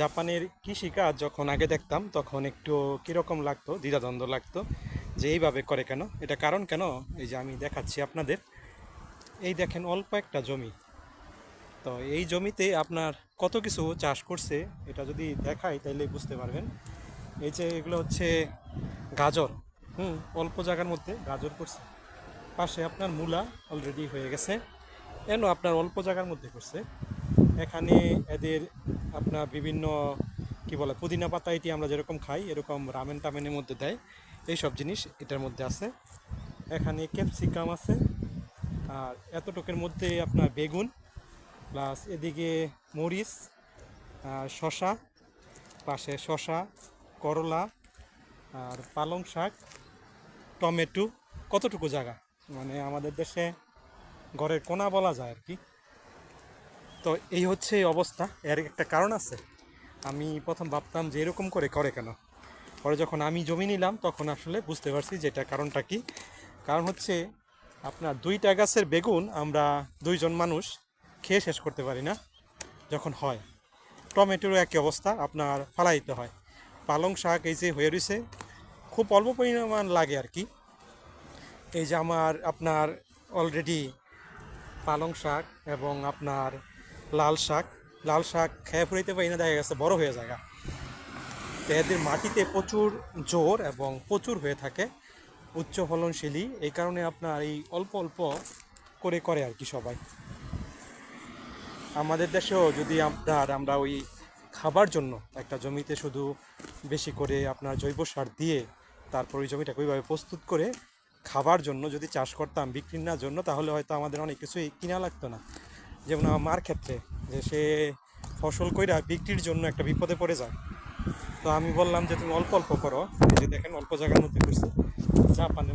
জাপানের কৃষিকাজ যখন আগে দেখতাম, তখন একটু কীরকম লাগতো, দ্বিধাদ্বন্দ্ব লাগতো, যে এইভাবে করে কেন? এটা কারণ কেন? এই যে আমি দেখাচ্ছি আপনাদের। এই দেখেন অল্প একটা জমি। তো এই জমিতে আপনার কত কিছু চাষ করছে, এটা যদি দেখাই তাহলে বুঝতে পারবেন। এই যে এগুলো হচ্ছে গাজর। হুম, অল্প জায়গার মধ্যে গাজর করছে। পাশে আপনার মূলা অলরেডি হয়ে গেছে। এন আপনার অল্প জায়গার মধ্যে করছে। এখানে এদের আপনার বিভিন্ন, কি বলে, পুদিনা পাতা এটি আমরা যেরকম খাই, এরকম রামেন টামেনের মধ্যে দেয়। এইসব জিনিস এটার মধ্যে আছে। এখানে ক্যাপসিকাম আছে। আর এতটুকের মধ্যে আপনার বেগুন প্লাস এদিকে মরিচ শশা পাশে শশা করলা, আর পালং শাক, টমেটো, কতটুকু জায়গা? মানে আমাদের দেশে ঘরের কোনা বলা যায় আর কি। তো এই হচ্ছে এই অবস্থা। এর একটা কারণ আছে। আমি প্রথম ভাবতাম যে এরকম করে করে কেন? পরে যখন আমি জমি নিলাম, তখন আসলে বুঝতে পারছি যে এটা কারণটা কি। কারণ হচ্ছে আপনার দুইটা গাছের বেগুন আমরা দুইজন মানুষ খেয়ে শেষ করতে পারি না, যখন হয়। টমেটোরও একই অবস্থা, আপনার ফালাই দিতে হয়। পালং শাক এই যে হয়ে রয়েছে খুব অল্প পরিমাণ লাগে আর কি। এই যে আমার, আপনার অলরেডি পালং শাক এবং আপনার লাল শাক লাল শাক খেয়ে ফুরাইতে পারি না, দেখা গেছে বড় হয়ে যায় এদের মাটিতে প্রচুর জোর এবং প্রচুর হয়ে থাকে, উচ্চ ফলনশীলই। এই কারণে আপনার এই অল্প অল্প করে করে আর কি সবাই। আমাদের দেশেও যদি আপনার, আমরা ওই খাবার জন্য একটা জমিতে শুধু বেশি করে আপনার জৈব সার দিয়ে তারপর ওই জমিটাকে ওইভাবে প্রস্তুত করে খাবার জন্য যদি চাষ করতাম বিক্রি না জন্য, তাহলে হয়তো আমাদের অনেক কিছুই কিনা লাগতো না। যেমন আমার মার ক্ষেত্রে, যে সে ফসল কইরা বিক্রির জন্য একটা বিপদে পড়ে যায়। তো আমি বললাম যে তুমি অল্প অল্প করো। যে দেখেন, অল্প জায়গার মধ্যে করছে। জাপানের